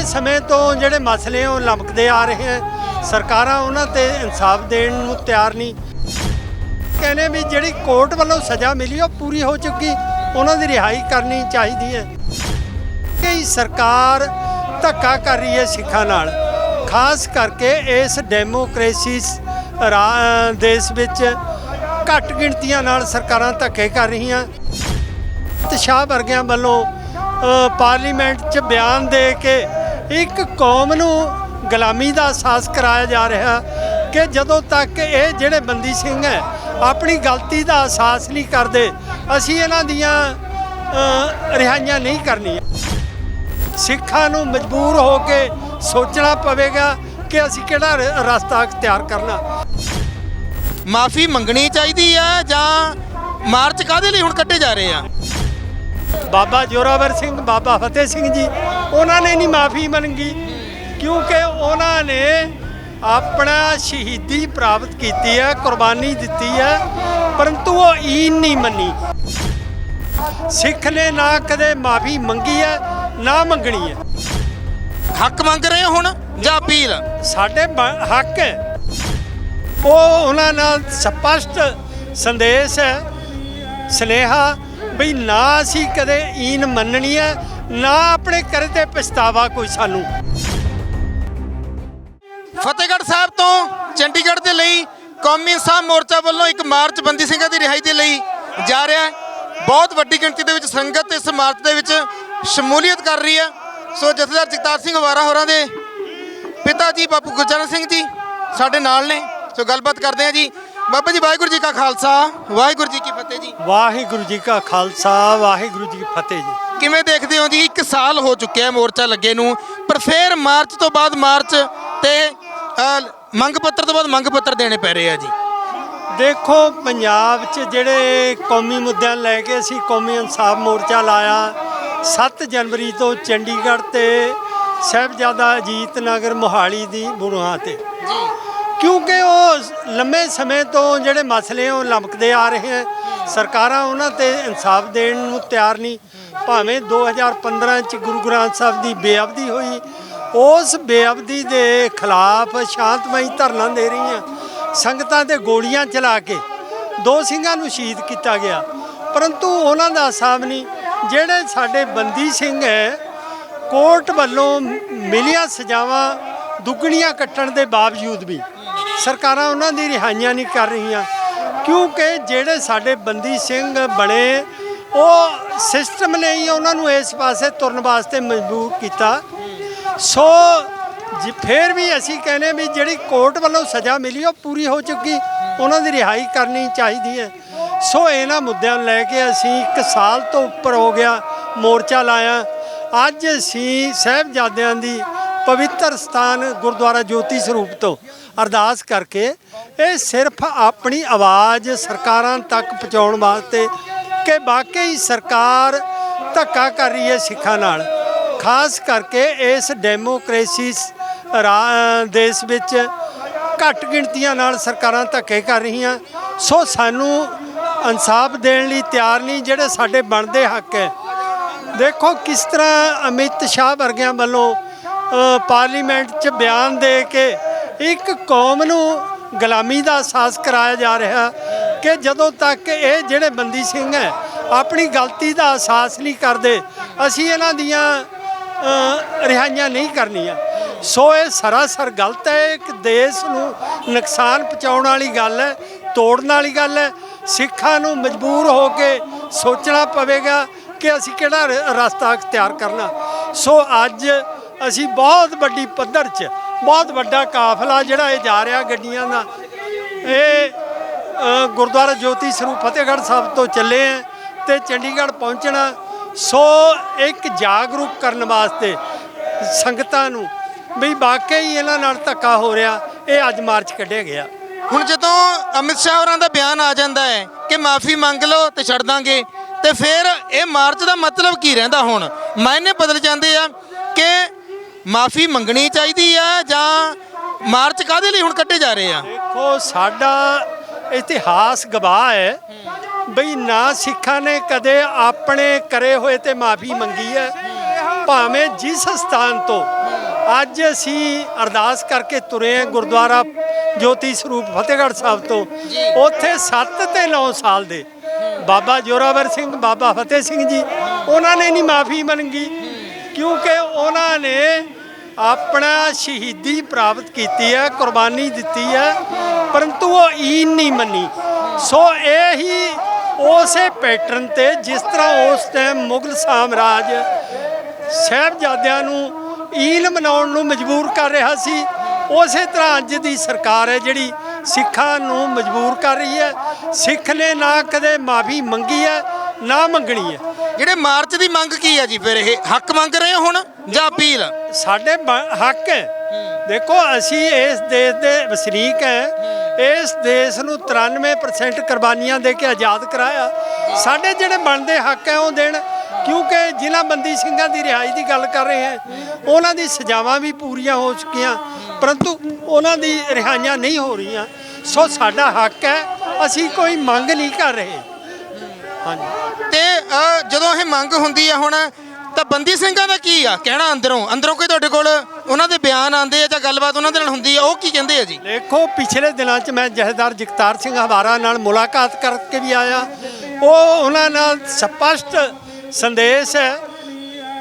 ਲੰਮੇ ਸਮੇਂ ਤੋਂ ਜਿਹੜੇ ਮਸਲੇ ਉਹ ਲਮਕਦੇ ਆ ਰਹੇ ਹੈ। ਸਰਕਾਰਾਂ ਉਹਨਾਂ ਤੇ ਇਨਸਾਫ ਦੇਣ ਨੂੰ ਤਿਆਰ ਨਹੀਂ। ਕਹਿੰਦੇ ਵੀ ਜਿਹੜੀ ਕੋਰਟ ਵੱਲੋਂ ਸਜ਼ਾ ਮਿਲੀ, ਉਹ ਪੂਰੀ ਹੋ ਚੁੱਕੀ, ਉਹਨਾਂ ਦੀ ਰਿਹਾਈ ਕਰਨੀ ਚਾਹੀਦੀ ਹੈ। ਕਈ ਸਰਕਾਰ ਧੱਕਾ ਕਰ ਰਹੀ ਹੈ ਸਿੱਖਾਂ ਨਾਲ, ਖਾਸ ਕਰਕੇ ਇਸ ਡੈਮੋਕ੍ਰੇਸੀ ਰਾ- ਦੇਸ਼ ਵਿੱਚ ਘੱਟ ਗਿਣਤੀਆਂ ਨਾਲ ਸਰਕਾਰਾਂ ਧੱਕੇ ਕਰ ਰਹੀਆਂ। ਤੇ ਸ਼ਾਹ ਵਰਗਿਆਂ ਵੱਲੋਂ ਪਾਰਲੀਮੈਂਟ 'ਚ ਬਿਆਨ ਦੇ ਕੇ ਇੱਕ ਕੌਮ ਨੂੰ ਗੁਲਾਮੀ ਦਾ ਅਹਿਸਾਸ ਕਰਾਇਆ ਜਾ ਰਿਹਾ ਕਿ ਜਦੋਂ ਤੱਕ ਇਹ ਜਿਹੜੇ ਬੰਦੀ ਸਿੰਘ ਹੈ ਆਪਣੀ ਗਲਤੀ ਦਾ ਅਹਿਸਾਸ ਨਹੀਂ ਕਰਦੇ ਅਸੀਂ ਇਹਨਾਂ ਦੀਆਂ ਰਿਹਾਈਆਂ ਨਹੀਂ ਕਰਨੀਆਂ। ਸਿੱਖਾਂ ਨੂੰ ਮਜਬੂਰ ਹੋ ਕੇ ਸੋਚਣਾ ਪਵੇਗਾ ਕਿ ਅਸੀਂ ਕਿਹੜਾ ਰਸਤਾ ਅਖਤਿਆਰ ਕਰਨਾ। ਮਾਫੀ ਮੰਗਣੀ ਚਾਹੀਦੀ ਆ ਜਾਂ ਮਾਰਚ ਕਾਦੇ ਲਈ ਹੁਣ ਕੱਢੇ ਜਾ ਰਹੇ ਆ? ਬਾਬਾ ਜੋਰਾਵਰ ਸਿੰਘ ਬਾਬਾ ਫਤਿਹ ਸਿੰਘ ਜੀ ਉਹਨਾਂ ਨੇ ਨਹੀਂ ਮਾਫੀ ਮੰਗੀ ਕਿਉਂਕਿ ਉਹਨਾਂ ਨੇ ਆਪਣਾ ਸ਼ਹੀਦੀ ਪ੍ਰਾਪਤ ਕੀਤੀ ਹੈ ਕੁਰਬਾਨੀ ਦਿੱਤੀ ਹੈ ਪਰੰਤੂ ਉਹ ਈਨ ਨਹੀਂ ਮੰਨੀ। ਸਿੱਖ ਨੇ ਨਾ ਕਦੇ ਮਾਫੀ ਮੰਗੀ ਹੈ ਨਾ ਮੰਗਣੀ ਹੈ। ਹੱਕ ਮੰਗ ਰਹੇ ਹੁਣ ਜਾਂ ਅਪੀਲ? ਸਾਡੇ ਹੱਕ ਹੈ। ਉਹ ਉਹਨਾਂ ਨਾਲ ਸਪਸ਼ਟ ਸੰਦੇਸ਼ ਹੈ ਸਨੇਹਾ ਵੀ ਨਾ ਅਸੀਂ ਕਦੇ ਈਨ ਮੰਨਣੀ ਹੈ ਨਾ ਆਪਣੇ ਕਰੇ ਤੇ ਪਛਤਾਵਾ ਕੋਈ ਸਾਨੂੰ। ਫਤਿਹਗੜ੍ਹ ਸਾਹਿਬ ਤੋਂ ਚੰਡੀਗੜ੍ਹ ਦੇ ਲਈ ਕੌਮੀ ਇਨਸਾਫ ਮੋਰਚਾ ਵੱਲੋਂ ਇੱਕ ਮਾਰਚ ਬੰਦੀ ਸਿੰਘਾਂ ਦੀ ਰਿਹਾਈ ਦੇ ਲਈ ਜਾ ਰਿਹਾ ਹੈ। ਬਹੁਤ ਵੱਡੀ ਗਿਣਤੀ ਦੇ ਵਿੱਚ ਸੰਗਤ ਇਸ ਮਾਰਚ ਦੇ ਵਿੱਚ ਸ਼ਮੂਲੀਅਤ ਕਰ ਰਹੀ ਹੈ। ਸੋ ਜਥੇਦਾਰ ਜਗਤਾਰ ਸਿੰਘ ਹਵਾਰਾ ਹੋਰਾਂ ਦੇ ਪਿਤਾ ਜੀ, ਬਾਪੂ ਗੁਰਚਰਨ ਸਿੰਘ ਜੀ ਸਾਡੇ ਨਾਲ ਨੇ। ਸੋ ਗੱਲਬਾਤ ਕਰਦੇ ਹਾਂ ਜੀ। ਬਾਬਾ ਜੀ ਵਾਹਿਗੁਰੂ ਜੀ ਕਾ ਖਾਲਸਾ ਵਾਹਿਗੁਰੂ ਜੀ ਕੀ ਫਤਿਹ ਜੀ। ਵਾਹਿਗੁਰੂ ਜੀ ਕਾ ਖਾਲਸਾ ਵਾਹਿਗੁਰੂ ਜੀ ਕੀ ਫਤਿਹ ਜੀ। ਕਿਵੇਂ ਦੇਖਦੇ ਹੋ ਜੀ ਇੱਕ ਸਾਲ ਹੋ ਚੁੱਕਿਆ ਹੈ ਮੋਰਚਾ ਲੱਗੇ ਨੂੰ ਪਰ ਫੇਰ ਮਾਰਚ ਤੋਂ ਬਾਅਦ ਮਾਰਚ ਤੇ ਅ, ਮੰਗ ਪੱਤਰ ਤੋਂ ਬਾਅਦ ਮੰਗ ਪੱਤਰ ਦੇਣੇ ਪੈ ਰਹੇ ਆ ਜੀ। ਦੇਖੋ ਪੰਜਾਬ 'ਚ ਜਿਹੜੇ ਕੌਮੀ ਮੁੱਦਿਆਂ ਨੂੰ ਲੈ ਕੇ ਅਸੀਂ ਕੌਮੀ ਇਨਸਾਫ ਮੋਰਚਾ ਲਾਇਆ 7 ਜਨਵਰੀ ਤੋਂ ਚੰਡੀਗੜ੍ਹ ਤੇ ਸਾਹਿਬਜ਼ਾਦਾ ਅਜੀਤ ਨਗਰ ਮੋਹਾਲੀ ਦੀ ਬੁਰੂਹਾਂ ਤੇ। ਕਿਉਂਕਿ ਉਹ ਲੰਮੇ ਸਮੇਂ ਤੋਂ ਜਿਹੜੇ ਮਸਲੇ ਉਹ ਲਮਕਦੇ ਆ ਰਹੇ ਹੈ। ਸਰਕਾਰਾਂ ਉਹਨਾਂ ਤੇ ਇਨਸਾਫ ਦੇਣ ਨੂੰ ਤਿਆਰ ਨਹੀਂ। ਭਾਵੇਂ 2015 ਚ ਗੁਰੂ ਗ੍ਰੰਥ ਸਾਹਿਬ ਦੀ ਬੇਅਬਦੀ ਹੋਈ, ਉਸ ਬੇਅਬਦੀ ਦੇ ਖਿਲਾਫ ਸ਼ਾਂਤਮਈ ਧਰਨਾ ਦੇ ਰਹੀਆਂ ਸੰਗਤਾਂ ਤੇ ਗੋਲੀਆਂ ਚਲਾ ਕੇ ਦੋ ਸਿੰਘਾਂ ਨੂੰ ਸ਼ਹੀਦ ਕੀਤਾ ਗਿਆ। ਪਰੰਤੂ ਉਹਨਾਂ ਦਾ ਹਿਸਾਬ ਨਹੀਂ, ਜਿਹੜੇ ਸਾਡੇ ਬੰਦੀ ਸਿੰਘ ਹੈ, ਕੋਰਟ ਵੱਲੋਂ ਮਿਲੀਆਂ ਸਜ਼ਾਵਾਂ ਦੁੱਗਣੀਆਂ ਕੱਟਣ ਦੇ ਬਾਵਜੂਦ ਵੀ ਸਰਕਾਰਾਂ ਉਹਨਾਂ ਦੀ ਰਿਹਾਈਆਂ ਨਹੀਂ ਕਰ ਰਹੀਆਂ। ਕਿਉਂਕਿ ਜਿਹੜੇ ਸਾਡੇ ਬੰਦੀ ਸਿੰਘ ਬਣੇ, ਉਹ ਸਿਸਟਮ ਨੇ ਹੀ ਉਹਨਾਂ ਨੂੰ ਇਸ ਪਾਸੇ ਤੁਰਨ ਵਾਸਤੇ ਮਜਬੂਰ ਕੀਤਾ। ਸੋ ਜੀ, ਫਿਰ ਵੀ ਅਸੀਂ ਕਹਿੰਦੇ ਵੀ ਜਿਹੜੀ ਕੋਰਟ ਵੱਲੋਂ ਸਜ਼ਾ ਮਿਲੀ, ਉਹ ਪੂਰੀ ਹੋ ਚੁੱਕੀ। ਉਹਨਾਂ ਦੀ ਰਿਹਾਈ ਕਰਨੀ ਚਾਹੀਦੀ ਹੈ। ਸੋ ਇਹਨਾਂ ਮੁੱਦਿਆਂ ਨੂੰ ਲੈ ਕੇ ਅਸੀਂ ਇੱਕ ਸਾਲ ਤੋਂ ਉੱਪਰ ਹੋ ਗਿਆ ਮੋਰਚਾ ਲਾਇਆ। ਅੱਜ ਅਸੀਂ ਸਾਹਿਬਜ਼ਾਦਿਆਂ ਦੀ ਪਵਿੱਤਰ ਸਥਾਨ ਗੁਰਦੁਆਰਾ ਜੋਤੀ ਸਰੂਪ ਤੋਂ ਅਰਦਾਸ ਕਰਕੇ ਇਹ ਸਿਰਫ ਆਪਣੀ ਆਵਾਜ਼ ਸਰਕਾਰਾਂ ਤੱਕ ਪਹੁੰਚਾਉਣ ਵਾਸਤੇ ਕਿ ਵਾਕਈ ਸਰਕਾਰ ਧੱਕਾ ਕਰ ਰਹੀ ਹੈ ਸਿੱਖਾਂ ਨਾਲ। ਖਾਸ ਕਰਕੇ ਇਸ ਡੈਮੋਕ੍ਰੇਸੀ ਰਾ- ਦੇਸ਼ ਵਿੱਚ ਘੱਟ ਗਿਣਤੀਆਂ ਨਾਲ ਸਰਕਾਰਾਂ ਧੱਕੇ ਕਰ ਰਹੀਆਂ। ਸੋ ਸਾਨੂੰ ਇਨਸਾਫ ਦੇਣ ਲਈ ਤਿਆਰ ਨਹੀਂ, ਜਿਹੜੇ ਸਾਡੇ ਬਣਦੇ ਹੱਕ ਹੈ। ਦੇਖੋ ਕਿਸ ਤਰ੍ਹਾਂ ਅਮਿਤ ਸ਼ਾਹ ਵਰਗਿਆਂ ਵੱਲੋਂ ਪਾਰਲੀਮੈਂਟ 'ਚ ਬਿਆਨ ਦੇ ਕੇ ਇੱਕ ਕੌਮ ਨੂੰ ਗੁਲਾਮੀ ਦਾ ਅਹਿਸਾਸ ਕਰਾਇਆ ਜਾ ਰਿਹਾ ਕਿ ਜਦੋਂ ਤੱਕ ਇਹ ਜਿਹੜੇ ਬੰਦੀ ਸਿੰਘ ਹੈ, ਆਪਣੀ ਗਲਤੀ ਦਾ ਅਹਿਸਾਸ ਨਹੀਂ ਕਰਦੇ, ਅਸੀਂ ਇਹਨਾਂ ਦੀਆਂ ਰਿਹਾਈਆਂ ਨਹੀਂ ਕਰਨੀਆਂ। ਸੋ ਇਹ ਸਰਾਸਰ ਗਲਤ ਹੈ, ਇੱਕ ਦੇਸ਼ ਨੂੰ ਨੁਕਸਾਨ ਪਹੁੰਚਾਉਣ ਵਾਲੀ ਗੱਲ ਹੈ, ਤੋੜਨ ਵਾਲੀ ਗੱਲ ਹੈ, ਸਿੱਖਾਂ ਨੂੰ ਮਜਬੂਰ ਹੋ ਕੇ ਸੋਚਣਾ ਪਵੇਗਾ ਕਿ ਅਸੀਂ ਕਿਹੜਾ ਰ- ਰਸਤਾ ਅਖਤਿਆਰ ਕਰਨਾ। ਸੋ ਅੱਜ ਅਸੀਂ ਬਹੁਤ ਵੱਡੀ ਪੱਧਰ 'ਚ ਬਹੁਤ ਵੱਡਾ ਕਾਫਲਾ ਜਿਹੜਾ ਇਹ ਜਾ ਰਿਹਾ ਗੱਡੀਆਂ ਦਾ। ਇਹ ਗੁਰਦੁਆਰਾ ਜੋਤੀ ਸਰੂਪ ਫਤਿਹਗੜ੍ਹ ਸਾਹਿਬ ਤੋਂ ਚੱਲੇ ਆ ਤੇ ਚੰਡੀਗੜ੍ਹ ਪਹੁੰਚਣਾ। ਸੋ ਇੱਕ ਜਾਗਰੂਕ ਕਰਨ ਵਾਸਤੇ ਸੰਗਤਾਂ ਨੂੰ ਵੀ ਵਾਕਈ ਇਹਨਾਂ ਨਾਲ ਧੱਕਾ ਹੋ ਰਿਹਾ, ਇਹ ਅੱਜ ਮਾਰਚ ਕੱਢਿਆ ਗਿਆ। ਹੁਣ ਜਦੋਂ ਅਮਿਤ ਸ਼ਾਹ ਹੋਰਾਂ ਦਾ ਬਿਆਨ ਆ ਜਾਂਦਾ ਹੈ ਕਿ ਮਾਫੀ ਮੰਗ ਲਓ ਤੇ ਛੱਡ ਦਾਂਗੇ, ਤੇ ਫਿਰ ਇਹ ਮਾਰਚ ਦਾ ਮਤਲਬ ਕੀ ਰਹਿੰਦਾ ਹੁਣ? ਮਾਇਨੇ ਬਦਲ ਜਾਂਦੇ ਆ ਕਿ ਮਾਫੀ ਮੰਗਣੀ ਚਾਹੀਦੀ ਆ ਜਾਂ ਮਾਰਚ ਕਾਦੇ ਲਈ ਹੁਣ ਕੱਢੇ ਜਾ ਰਹੇ ਆ? ਦੇਖੋ ਸਾਡਾ ਇਤਿਹਾਸ ਗਵਾਹ ਹੈ। ਬਈ ਨਾ ਸਿੱਖਾਂ ਨੇ ਕਦੇ ਆਪਣੇ ਕਰੇ ਹੋਏ ਤੇ ਮਾਫੀ ਮੰਗੀ ਹੈ। ਭਾਵੇਂ ਜਿਸ ਸਥਾਨ ਤੋਂ ਅੱਜ ਅਸੀਂ ਅਰਦਾਸ ਕਰਕੇ ਤੁਰੇ ਹਾਂ ਗੁਰਦੁਆਰਾ ਜੋਤੀ ਸਰੂਪ ਫਤਿਹਗੜ੍ਹ ਸਾਹਿਬ ਤੋਂ ਉੱਥੇ 7 ਤੇ 9 ਸਾਲ ਦੇ ਬਾਬਾ ਜੋਰਾਵਰ ਸਿੰਘ ਬਾਬਾ ਫਤਿਹ ਸਿੰਘ ਜੀ ਉਹਨਾਂ ਨੇ ਨਹੀਂ ਮਾਫੀ ਮੰਗੀ। ਕਿਉਂਕਿ ਉਹਨਾਂ ਨੇ ਆਪਣਾ ਸ਼ਹੀਦੀ ਪ੍ਰਾਪਤ ਕੀਤੀ ਹੈ, ਕੁਰਬਾਨੀ ਦਿੱਤੀ ਹੈ, ਪਰੰਤੂ ਉਹ ਈਨ ਨਹੀਂ ਮੰਨੀ। ਸੋ ਇਹ ਹੀ ਉਸੇ ਪੈਟਰਨ ਤੇ ਜਿਸ ਤਰ੍ਹਾਂ ਉਸ ਟਾਈਮ ਮੁਗਲ ਸਾਮਰਾਜ ਸਾਹਿਬਜ਼ਾਦਿਆਂ ਨੂੰ ਈਨ ਮਨਾਉਣ ਨੂੰ ਮਜਬੂਰ ਕਰ ਰਿਹਾ ਸੀ, ਉਸੇ ਤਰ੍ਹਾਂ ਅੱਜ ਦੀ ਸਰਕਾਰ ਹੈ ਜਿਹੜੀ ਸਿੱਖਾਂ ਨੂੰ ਮਜਬੂਰ ਕਰ ਰਹੀ ਹੈ। ਸਿੱਖ ਨੇ ਨਾ ਕਦੇ ਮਾਫੀ ਮੰਗੀ ਹੈ, ਨਾ ਮੰਗਣੀ ਹੈ। ਜਿਹੜੇ ਮਾਰਚ ਦੀ ਮੰਗ ਕੀ ਹੈ ਜੀ ਫਿਰ ਇਹ? ਹੱਕ ਮੰਗ ਰਹੇ ਹੋ ਹੁਣ ਜਾਂ ਅਪੀਲ? ਸਾਡੇ ਬ- ਹੱਕ ਹੈ। ਦੇਖੋ, ਅਸੀਂ ਇਸ ਦੇਸ਼ ਦੇ ਵਸਨੀਕ ਹੈ। ਇਸ ਦੇਸ਼ ਨੂੰ 93% ਕੁਰਬਾਨੀਆਂ ਦੇ ਕੇ ਆਜ਼ਾਦ ਕਰਾਇਆ। ਸਾਡੇ ਜਿਹੜੇ ਬਣਦੇ ਹੱਕ ਹੈ ਉਹ ਦੇਣ। ਕਿਉਂਕਿ ਜਿਨ੍ਹਾਂ ਬੰਦੀ ਸਿੰਘਾਂ ਦੀ ਰਿਹਾਈ ਦੀ ਗੱਲ ਕਰ ਰਹੇ ਹਾਂ। ਉਹਨਾਂ ਦੀ ਸਜ਼ਾਵਾਂ ਵੀ ਪੂਰੀਆਂ ਹੋ ਚੁੱਕੀਆਂ। ਪਰੰਤੂ ਉਹਨਾਂ ਦੀ ਰਿਹਾਈਆਂ ਨਹੀਂ ਹੋ ਰਹੀਆਂ। ਸੋ ਸਾਡਾ ਹੱਕ ਹੈ। ਅਸੀਂ ਕੋਈ ਮੰਗ ਨਹੀਂ ਕਰ ਰਹੇ। ਹਾਂਜੀ। ਤੇ ਜਦੋਂ ਇਹ ਮੰਗ ਹੁੰਦੀ ਆ ਹੁਣ, ਤਾਂ ਬੰਦੀ ਸਿੰਘਾਂ ਦਾ ਕੀ ਆ? ਕਹਿਣਾ ਅੰਦਰੋਂ। ਅੰਦਰੋਂ ਕੋਈ ਤੁਹਾਡੇ ਕੋਲ ਉਹਨਾਂ ਦੇ ਬਿਆਨ ਆਉਂਦੇ ਆ ਜਾਂ ਗੱਲਬਾਤ ਉਹਨਾਂ ਦੇ ਨਾਲ ਹੁੰਦੀ ਆ? ਉਹ ਕੀ ਕਹਿੰਦੇ ਆ ਜੀ? ਦੇਖੋ, ਪਿਛਲੇ ਦਿਨਾਂ 'ਚ ਮੈਂ ਜਥੇਦਾਰ ਜਗਤਾਰ ਸਿੰਘ ਹਵਾਰਾ ਨਾਲ ਮੁਲਾਕਾਤ ਕਰਕੇ ਵੀ ਆਇਆ। ਉਹ ਉਹਨਾਂ ਨਾਲ ਸਪਸ਼ਟ ਸੰਦੇਸ਼ ਹੈ,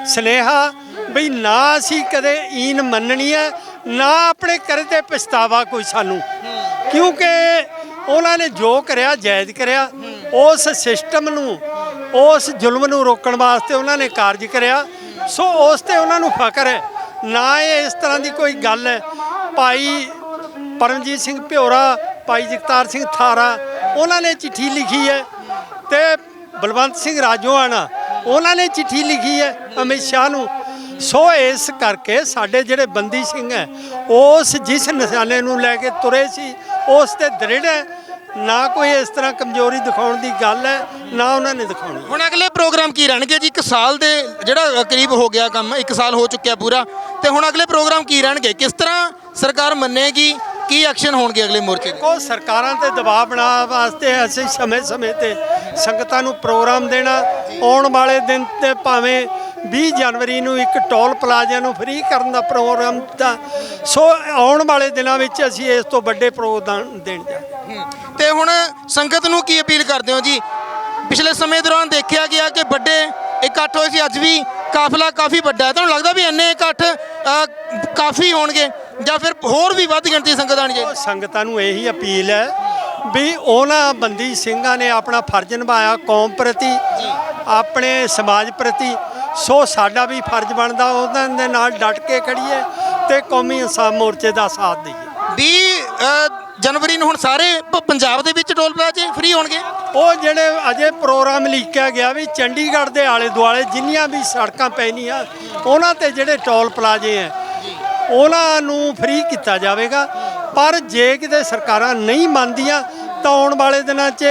ਸਨੇਹਾ ਵੀ ਨਾ ਅਸੀਂ ਕਦੇ ਈਨ ਮੰਨਣੀ ਹੈ, ਨਾ ਆਪਣੇ ਕਰੇ ਤੇ ਪਛਤਾਵਾ ਕੋਈ ਸਾਨੂੰ। ਕਿਉਂਕਿ ਉਹਨਾਂ ਨੇ ਜੋ ਕਰਿਆ, ਜਾਇਜ਼ ਕਰਿਆ। ਉਸ ਸਿਸਟਮ ਨੂੰ ਉਸ ਜ਼ੁਲਮ ਨੂੰ ਰੋਕਣ ਵਾਸਤੇ ਉਹਨਾਂ ਨੇ ਕਾਰਜ ਕਰਿਆ। ਸੋ ਉਸ ਤੇ ਉਹਨਾਂ ਨੂੰ ਫਖਰ ਹੈ। ਨਾ ਇਹ ਇਸ ਤਰ੍ਹਾਂ ਦੀ ਕੋਈ ਗੱਲ ਹੈ। ਭਾਈ ਪਰਮਜੀਤ ਸਿੰਘ ਭਿਓਰਾ, ਭਾਈ ਜਗਤਾਰ ਸਿੰਘ ਥਾਰਾ, ਉਹਨਾਂ ਨੇ ਚਿੱਠੀ ਲਿਖੀ ਹੈ ਤੇ ਬਲਵੰਤ ਸਿੰਘ ਰਾਜੋਆਣਾ, ਉਹਨਾਂ ਨੇ ਚਿੱਠੀ ਲਿਖੀ ਹੈ ਅਮਿਤ ਸ਼ਾਹ ਨੂੰ। ਸੋ ਇਸ ਕਰਕੇ ਸਾਡੇ ਜਿਹੜੇ ਬੰਦੀ ਸਿੰਘ ਹੈ, ਉਸ ਜਿਸ ਨਿਸ਼ਾਨੇ ਨੂੰ ਲੈ ਕੇ ਤੁਰੇ ਸੀ, ਉਸ ਤੇ ਦ੍ਰਿੜ ਹੈ। ਨਾ ਕੋਈ ਇਸ ਤਰ੍ਹਾਂ ਕਮਜ਼ੋਰੀ ਦਿਖਾਉਣ ਦੀ ਗੱਲ ਹੈ ਨਾ ਉਹਨਾਂ ਨੇ ਦਿਖਾਉਣੀ। ਹੁਣ ਅਗਲੇ ਪ੍ਰੋਗਰਾਮ ਕੀ ਰਹਿਣਗੇ ਜੀ? ਇੱਕ ਸਾਲ ਦੇ ਜਿਹੜਾ ਕਰੀਬ ਹੋ ਗਿਆ ਕੰਮ ਇੱਕ ਸਾਲ ਹੋ ਚੁੱਕਿਆ ਪੂਰਾ। ਤੇ ਹੁਣ ਅਗਲੇ ਪ੍ਰੋਗਰਾਮ ਕੀ ਰਹਿਣਗੇ? ਕਿਸ ਤਰ੍ਹਾਂ ਸਰਕਾਰ ਮੰਨੇਗੀ? ਕੀ ਐਕਸ਼ਨ ਹੋਣਗੇ ਅਗਲੇ ਮੋਰਚੇ ਦੇ? ਕੋ ਸਰਕਾਰਾਂ ਤੇ ਦਬਾਅ ਬਣਾਉਣ ਵਾਸਤੇ ਅਸੀਂ ਸਮੇਂ-ਸਮੇਂ ਤੇ ਸੰਗਤਾਂ ਨੂੰ ਪ੍ਰੋਗਰਾਮ ਦੇਣਾ ਆਉਣ ਵਾਲੇ ਦਿਨ ਤੇ ਭਾਵੇਂ 20 ਜਨਵਰੀ ਨੂੰ ਇੱਕ ਟੋਲ ਪਲਾਜ਼ਾ ਨੂੰ ਫ੍ਰੀ ਕਰਨ ਦਾ ਪ੍ਰੋਗਰਾਮ ਦਿੱਤਾ। ਸੋ ਆਉਣ ਵਾਲੇ ਦਿਨਾਂ ਵਿੱਚ ਅਸੀਂ ਇਸ ਤੋਂ ਵੱਡੇ ਪ੍ਰੋਗਰਾਮ ਦੇਣ ਜਾ। ਤੇ ਹੁਣ ਸੰਗਤ ਨੂੰ ਕੀ ਅਪੀਲ ਕਰਦੇ ਹੋ ਜੀ? ਪਿਛਲੇ ਸਮੇਂ ਦੌਰਾਨ ਦੇਖਿਆ ਗਿਆ ਕਿ ਵੱਡੇ ਇਕੱਠ ਹੋਏ ਸੀ ਅੱਜ ਵੀ ਕਾਫਲਾ ਕਾਫੀ ਵੱਡਾ ਹੈ। ਤੁਹਾਨੂੰ ਲੱਗਦਾ ਵੀ ਇੰਨੇ ਇਕੱਠ ਕਾਫੀ ਹੋਣਗੇ ਜਾਂ ਫਿਰ ਹੋਰ ਵੀ ਵੱਧ ਗਿਣਤੀ ਸੰਗਤ ਆਣੀ ਚਾਹੀਦੀ ਸੰਗਤਾਂ ਨੂੰ ਇਹੀ ਅਪੀਲ ਹੈ ਵੀ ਉਹਨਾਂ ਬੰਦੀ ਸਿੰਘਾਂ ਨੇ ਆਪਣਾ ਫਰਜ਼ ਨਿਭਾਇਆ ਕੌਮ ਪ੍ਰਤੀ ਆਪਣੇ ਸਮਾਜ ਪ੍ਰਤੀ ਸੋ ਸਾਡਾ ਵੀ ਫਰਜ਼ ਬਣਦਾ ਉਹਨਾਂ ਦੇ ਨਾਲ ਡਟ ਕੇ ਖੜੀਏ ਤੇ ਕੌਮੀ ਇਨਸਾਫ ਮੋਰਚੇ ਦਾ ਸਾਥ ਦਈਏ। 20 ਅ, ਜਨਵਰੀ ਨੂੰ ਹੁਣ ਸਾਰੇ ਪੰਜਾਬ ਦੇ ਵਿੱਚ ਟੋਲ ਪਲਾਜ਼ੇ ਫ੍ਰੀ ਹੋਣਗੇ? ਉਹ ਜਿਹੜੇ ਅਜੇ ਪ੍ਰੋਗਰਾਮ ਲਿਖਿਆ ਗਿਆ ਵੀ ਚੰਡੀਗੜ੍ਹ ਦੇ ਆਲੇ ਦੁਆਲੇ ਜਿੰਨੀਆਂ ਵੀ ਸੜਕਾਂ ਪੈਣੀਆਂ ਉਹਨਾਂ ਤੇ ਜਿਹੜੇ ਟੋਲ ਪਲਾਜ਼ੇ ਹੈ ਉਹਨਾਂ ਨੂੰ ਫ੍ਰੀ ਕੀਤਾ ਜਾਵੇਗਾ। ਪਰ ਜੇ ਕਿਤੇ ਸਰਕਾਰਾਂ ਨਹੀਂ ਮੰਨਦੀਆਂ ਤਾਂ ਆਉਣ ਵਾਲੇ ਦਿਨਾਂ 'ਚ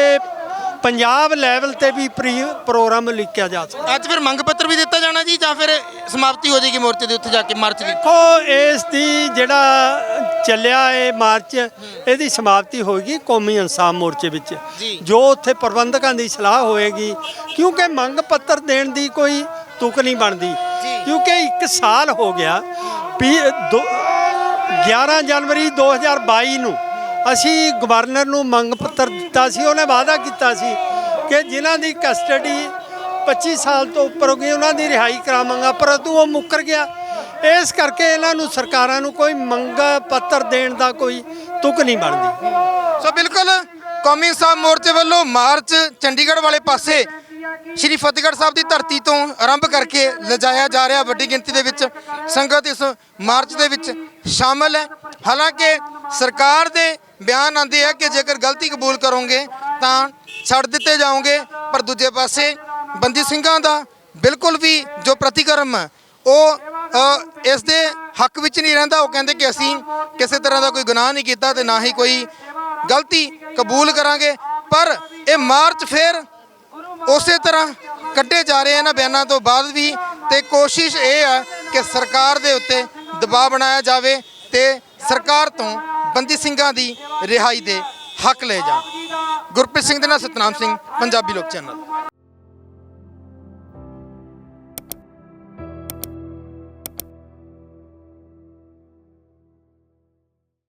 ਪੰਜਾਬ ਲੈਵਲ ਤੇ ਵੀ ਪ੍ਰੀ ਪ੍ਰੋਗਰਾਮ ਲਿਖਿਆ ਜਾ ਸਕਦਾ। ਅੱਜ ਫਿਰ ਮੰਗ ਵੀ ਦਿੱਤਾ ਜਾਣਾ ਜੀ ਜਾਂ ਫਿਰ ਸਮਾਪਤੀ ਹੋ ਜਾਏਗੀ ਮੋਰਚੇ ਦੇ ਉੱਥੇ ਜਾ ਕੇ ਮਾਰਚ ਦੀ ਦੇਖੋ ਇਸ ਦੀ ਜਿਹੜਾ ਚੱਲਿਆ ਇਹ ਮਾਰਚ ਇਹਦੀ ਸਮਾਪਤੀ ਹੋਏਗੀ ਕੌਮੀ ਇਨਸਾਫ ਮੋਰਚੇ ਵਿੱਚ ਜੀ। ਜੋ ਉੱਥੇ ਪ੍ਰਬੰਧਕਾਂ ਦੀ ਸਲਾਹ ਹੋਏਗੀ ਕਿਉਂਕਿ ਮੰਗ ਪੱਤਰ ਦੇਣ ਦੀ ਕੋਈ ਤੁਕ ਨਹੀਂ ਬਣਦੀ ਜੀ। ਕਿਉਂਕਿ 1 ਸਾਲ ਹੋ ਗਿਆ ਵੀ ਦੋ- 11 ਜਨਵਰੀ 2022 ਨੂੰ ਅਸੀਂ ਗਵਰਨਰ ਨੂੰ ਮੰਗ ਪੱਤਰ ਦਿੱਤਾ ਸੀ ਉਹਨੇ ਵਾਅਦਾ ਕੀਤਾ ਸੀ ਕਿ ਜਿਨ੍ਹਾਂ ਦੀ ਕਸਟਡੀ 25 ਸਾਲ ਤੋਂ ਉੱਪਰ ਹੋ ਗਈ ਉਹਨਾਂ ਦੀ ਰਿਹਾਈ ਕਰਾਵਾਂਗਾ ਪਰੰਤੂ ਉਹ ਮੁੱਕਰ ਗਿਆ। ਇਸ ਕਰਕੇ ਇਹਨਾਂ ਨੂੰ ਸਰਕਾਰਾਂ ਨੂੰ ਕੋਈ ਮੰਗਾ ਪੱਤਰ ਦੇਣ ਦਾ ਕੋਈ ਤੁਕ ਨਹੀਂ ਬਣਦੀ। ਸੋ ਬਿਲਕੁਲ, ਕੌਮੀ ਇਨਸਾਫ ਮੋਰਚੇ ਵੱਲੋਂ ਮਾਰਚ ਚੰਡੀਗੜ੍ਹ ਵਾਲੇ ਪਾਸੇ ਸ਼੍ਰੀ ਫਤਿਹਗੜ੍ਹ ਸਾਹਿਬ ਦੀ ਧਰਤੀ ਤੋਂ ਆਰੰਭ ਕਰਕੇ ਲਿਜਾਇਆ ਜਾ ਰਿਹਾ ਵੱਡੀ ਗਿਣਤੀ ਦੇ ਵਿੱਚ ਸੰਗਤ ਇਸ ਮਾਰਚ ਦੇ ਵਿੱਚ ਸ਼ਾਮਲ ਹੈ। ਹਾਲਾਂਕਿ ਸਰਕਾਰ ਦੇ ਬਿਆਨ ਆਉਂਦੇ ਆ ਕਿ ਜੇਕਰ ਗਲਤੀ ਕਬੂਲ ਕਰੋਗੇ ਤਾਂ ਛੱਡ ਦਿੱਤੇ ਜਾਓਗੇ, ਪਰ ਦੂਜੇ ਪਾਸੇ ਬੰਦੀ ਸਿੰਘਾਂ ਦਾ ਬਿਲਕੁਲ ਵੀ ਜੋ ਪ੍ਰਤੀਕਰਮ ਹੈ, ਉਹ ਇਸ ਦੇ ਹੱਕ ਵਿੱਚ ਨਹੀਂ ਰਹਿੰਦਾ। ਉਹ ਕਹਿੰਦੇ ਕਿ ਅਸੀਂ ਕਿਸੇ ਤਰ੍ਹਾਂ ਦਾ ਕੋਈ ਗੁਨਾਹ ਨਹੀਂ ਕੀਤਾ ਤੇ ਨਾ ਹੀ ਕੋਈ ਗਲਤੀ ਕਬੂਲ ਕਰਾਂਗੇ। ਪਰ ਇਹ ਮਾਰਚ ਫਿਰ ਉਸੇ ਤਰ੍ਹਾਂ ਕੱਢੇ ਜਾ ਰਹੇ ਇਹਨਾਂ ਬਿਆਨਾਂ ਤੋਂ ਬਾਅਦ ਵੀ ਤੇ ਕੋਸ਼ਿਸ਼ ਇਹ ਆ ਕਿ ਸਰਕਾਰ ਦੇ ਉੱਤੇ ਦਬਾਅ ਬਣਾਇਆ ਜਾਵੇ ਤੇ ਸਰਕਾਰ ਤੋਂ ਬੰਦੀ ਸਿੰਘਾਂ ਦੀ ਰਿਹਾਈ ਦੇ ਹੱਕ ਲਏ ਜਾਣ। ਗੁਰਪ੍ਰੀਤ ਸਿੰਘ ਦੇ ਨਾਲ ਸਤਨਾਮ ਸਿੰਘ, ਪੰਜਾਬੀ ਲੋਕ ਚੈਨਲ।